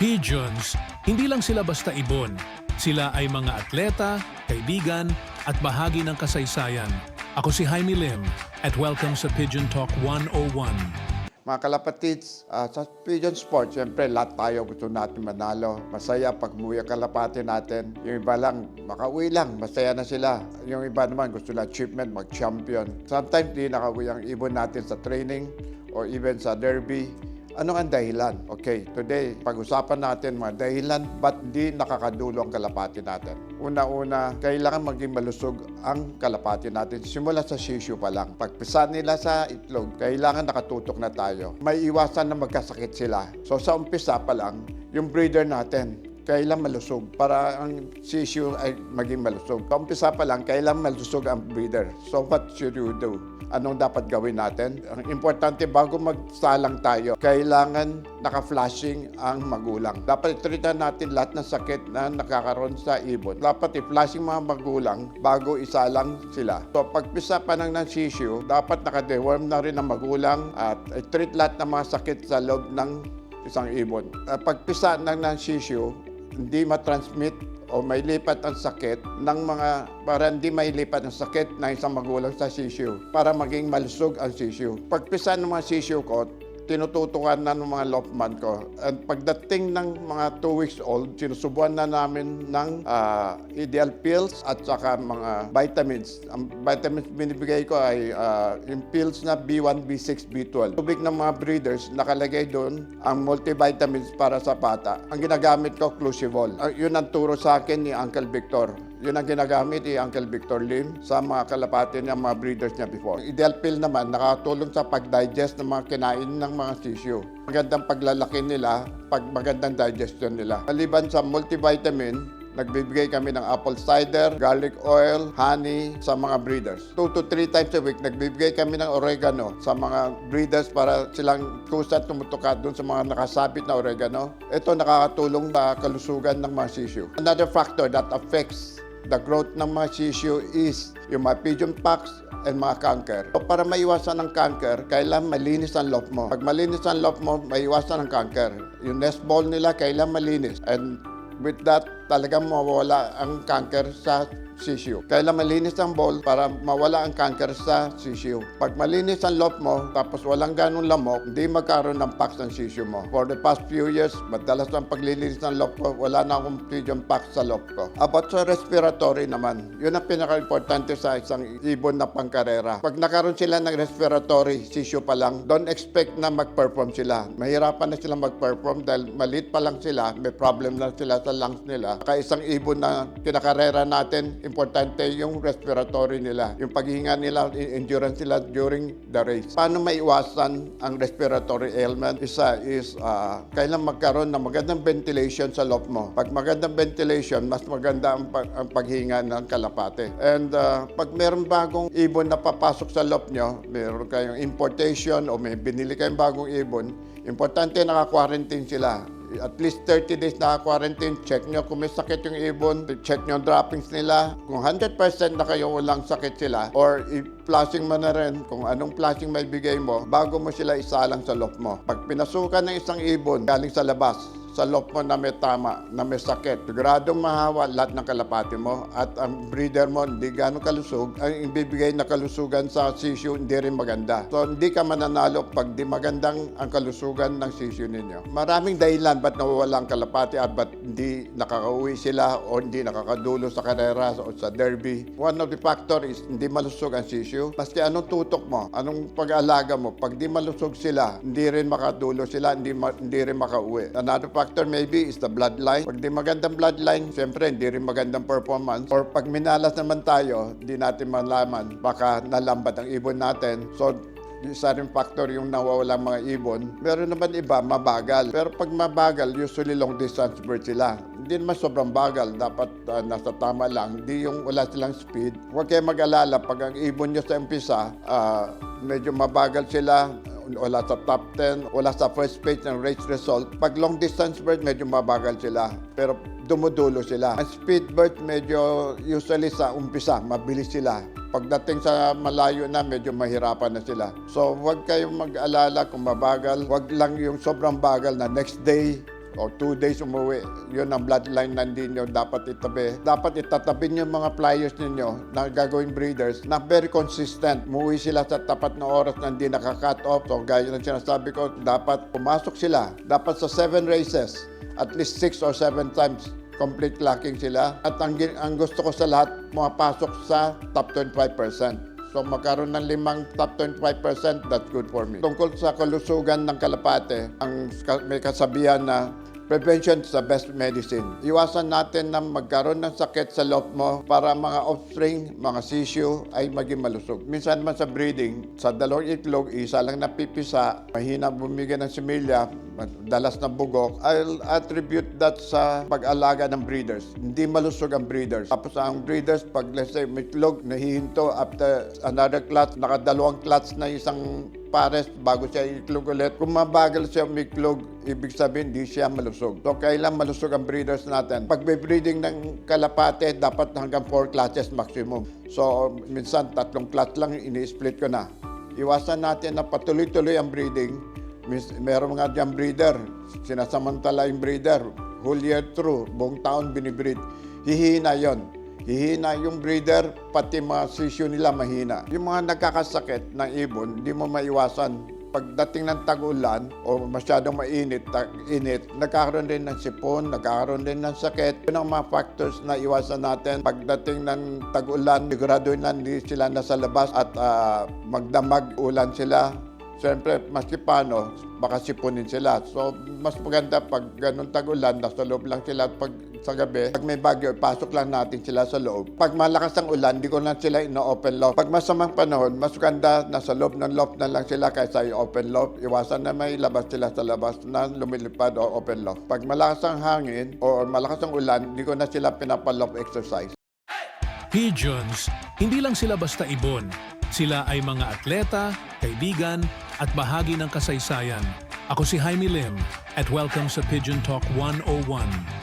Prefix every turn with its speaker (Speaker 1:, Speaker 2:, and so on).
Speaker 1: Pigeons, hindi lang sila basta ibon. Sila ay mga atleta, kaibigan, at bahagi ng kasaysayan. Ako si Jaime Lim at welcome sa Pigeon Talk 101.
Speaker 2: Mga kalapatids, ah, sa pigeon sport, siyempre lahat tayo gusto natin manalo. Masaya pag ang kalapati natin. Yung iba lang, makauwi lang, masaya na sila. Yung iba naman gusto na achievement, mag-champion. Sometimes di nakauwi ang ibon natin sa training or even sa derby. Ano ang dahilan? Okay, today, pag-usapan natin mga dahilan ba't di nakakadulo ang kalapati natin. Una-una, kailangan maging malusog ang kalapati natin. Simula sa sisyo pa lang. Pagpisa nila sa itlog, kailangan nakatutok na tayo. May iwasan na magkasakit sila. So sa umpisa pa lang, yung breeder natin, kailan malusog para ang sisyo ay maging malusog. Sa umpisa pa lang, kailan malusog ang breeder. So what should you do? Anong dapat gawin natin? Ang importante, bago magsalang tayo, kailangan naka-flashing ang magulang. Dapat itreatan natin lahat ng sakit na nakakaroon sa ibon. Dapat i-flashing mga magulang bago isalang sila. So pagpisa pa ng ng sisyo, dapat naka-deworm na rin ang magulang at i-treat lahat ng mga sakit sa loob ng isang ibon. Uh, pagpisa ng ng sisyo, hindi matransmit o may lipat ang sakit ng mga para hindi may lipat ang sakit ng isang magulang sa sisyo para maging malusog ang sisyo. Pagpisa ng mga sisyo ko, tinututukan na ng mga lopman ko. At pagdating ng mga 2 weeks old, sinusubuan na namin ng ah, ideal pills at saka mga vitamins. Ang vitamins binibigay ko ay ah, yung pills na B1, B6, B12. Tubig ng mga breeders, nakalagay doon ang multivitamins para sa bata. Ang ginagamit ko, Clusivol. Ah, yun ang turo sa akin ni Uncle Victor. Yun ang ginagamit ni Uncle Victor Lim sa mga kalapati niya, mga breeders niya before. Ideal pill naman, nakatulong sa pag-digest ng mga kinain ng mga tissue. Magandang paglalaki nila, pag magandang digestion nila. Maliban sa multivitamin, nagbibigay kami ng apple cider, garlic oil, honey sa mga breeders. 2 to 3 times a week, nagbibigay kami ng oregano sa mga breeders para silang kusa tumutuka doon sa mga nakasabit na oregano. Ito nakakatulong sa kalusugan ng mga sisyo. Another factor that affects the growth ng mga tissue is yung mga pigeon pox and mga cancer. So para maiwasan ang cancer, kailangan malinis ang loob mo. Pag malinis ang loob mo, maiwasan ang cancer. Yung nest ball nila, kailangan malinis. And with that, talagang mawawala ang cancer sa sisyo. Kailan malinis ang bowl para mawala ang cancer sa sisyo. Pag malinis ang loob mo, tapos walang ganong lamok, hindi magkaroon ng pax ng sisyo mo. For the past few years, madalas ang paglilinis ng loob ko, wala na akong pigeon pax sa loob ko. About sa respiratory naman, yun ang pinaka-importante sa isang ibon na pangkarera. Pag nakaroon sila ng respiratory sisyo pa lang, don't expect na mag-perform sila. Mahirapan na sila mag-perform dahil malit pa lang sila, may problem na sila sa lungs nila. Kaya isang ibon na kinakarera natin, importante yung respiratory nila. Yung paghinga nila, endurance nila during the race. Paano maiwasan ang respiratory ailment? Isa is, ah, kailan magkaroon ng magandang ventilation sa loob mo. Pag magandang ventilation, mas maganda ang, pag- ang paghinga ng kalapate. And ah, pag meron bagong ibon na papasok sa loob nyo, meron kayong importation o may binili kayong bagong ibon, importante naka-quarantine sila at least 30 days naka-quarantine, check nyo kung may sakit yung ibon, check nyo droppings nila. Kung 100% na kayo walang sakit sila, or i-flashing mo na rin kung anong flashing may bigay mo, bago mo sila isalang sa loob mo. Pag pinasukan ng isang ibon galing sa labas, sa loob mo na may tama, na may sakit. Siguradong mahawa lahat ng kalapati mo at ang breeder mo hindi gano'ng kalusog. Ang ibibigay na kalusugan sa sisyo hindi rin maganda. So hindi ka mananalo pag di magandang ang kalusugan ng sisyo ninyo. Maraming dahilan ba't nawawala ang kalapati at ba't hindi nakakauwi sila o hindi nakakadulo sa karera o sa derby. One of the factor is hindi malusog ang sisyo. Maski anong tutok mo, anong pag-aalaga mo, pag di malusog sila, hindi rin makadulo sila, hindi, ma- hindi rin makauwi. Another factor maybe is the bloodline. Pag di magandang bloodline, siyempre hindi rin magandang performance. Or pag minalas naman tayo, hindi natin malaman, baka nalambat ang ibon natin. So, isa rin factor yung nawawala mga ibon. Meron naman iba, mabagal. Pero pag mabagal, usually long distance bird sila. Hindi naman sobrang bagal. Dapat ah, nasa tama lang. Hindi yung wala silang speed. Huwag kayo mag-alala. Pag ang ibon nyo sa umpisa, ah, medyo mabagal sila, wala sa top 10, wala sa first page ng race result. Pag long distance bird, medyo mabagal sila. Pero dumudulo sila. Ang speed bird, medyo usually sa umpisa, mabilis sila. Pagdating sa malayo na, medyo mahirapan na sila. So, huwag kayong mag-alala kung mabagal. Huwag lang yung sobrang bagal na next day, o two days umuwi. Yun ang bloodline na hindi nyo dapat itabi. Dapat itatabi nyo mga flyers ninyo na gagawing breeders na very consistent. Umuwi sila sa tapat na oras na hindi nakaka-cut off. So gaya ng sinasabi ko, dapat pumasok sila. Dapat sa seven races, at least six or seven times complete clocking sila. At ang, ang gusto ko sa lahat, pumapasok sa top 25%. So magkaroon ng limang top 25%, that's good for me. Tungkol sa kalusugan ng kalapate, ang may kasabihan na prevention is the best medicine. Iwasan natin na magkaroon ng sakit sa loob mo para mga offspring, mga sisyo ay maging malusog. Minsan man sa breeding, sa dalawang itlog, isa lang napipisa, mahina bumigay ng similya, dalas ng bugok, I'll attribute that sa pag-alaga ng breeders. Hindi malusog ang breeders. Tapos ang breeders, pag let's say may itlog, nahihinto after another clutch, nakadalawang clutch na isang pares bago siya itlog ulit. Kung mabagal siya umiklog, ibig sabihin hindi siya malusog. So kailan malusog ang breeders natin? Pag may breeding ng kalapate, dapat hanggang 4 clutches maximum. So minsan tatlong clutch lang ini-split ko na. Iwasan natin na patuloy-tuloy ang breeding. Meron mga dyan breeder, sinasamantala yung breeder, whole year through, buong taon binibreed. Hihina yon. Hihina yung breeder, pati mga sisyo nila mahina. Yung mga nagkakasakit ng ibon, hindi mo maiwasan. Pagdating ng tag-ulan o masyadong mainit, tag- init, nagkakaroon din ng sipon, nagkakaroon din ng sakit. Yun ang mga factors na iwasan natin. Pagdating ng tag-ulan, siguraduhin na hindi sila nasa labas at ah, magdamag ulan sila. Siyempre, maski paano, baka sipunin sila. So, mas maganda pag ganun tag-ulan, nasa loob lang sila pag sa gabi. Pag may bagyo, pasok lang natin sila sa loob. Pag malakas ang ulan, di ko na sila ino-open loft. Pag masamang panahon, mas maganda, nasa loob ng loft na lang sila kaysa i-open loft. Iwasan na may labas sila sa labas na lumilipad o open loft. Pag malakas ang hangin o malakas ang ulan, di ko na sila pinapaloft exercise.
Speaker 1: Pigeons, hindi lang sila basta ibon. Sila ay mga atleta, kaibigan, at bahagi ng kasaysayan. Ako si Jaime Lim at welcome sa Pigeon Talk 101.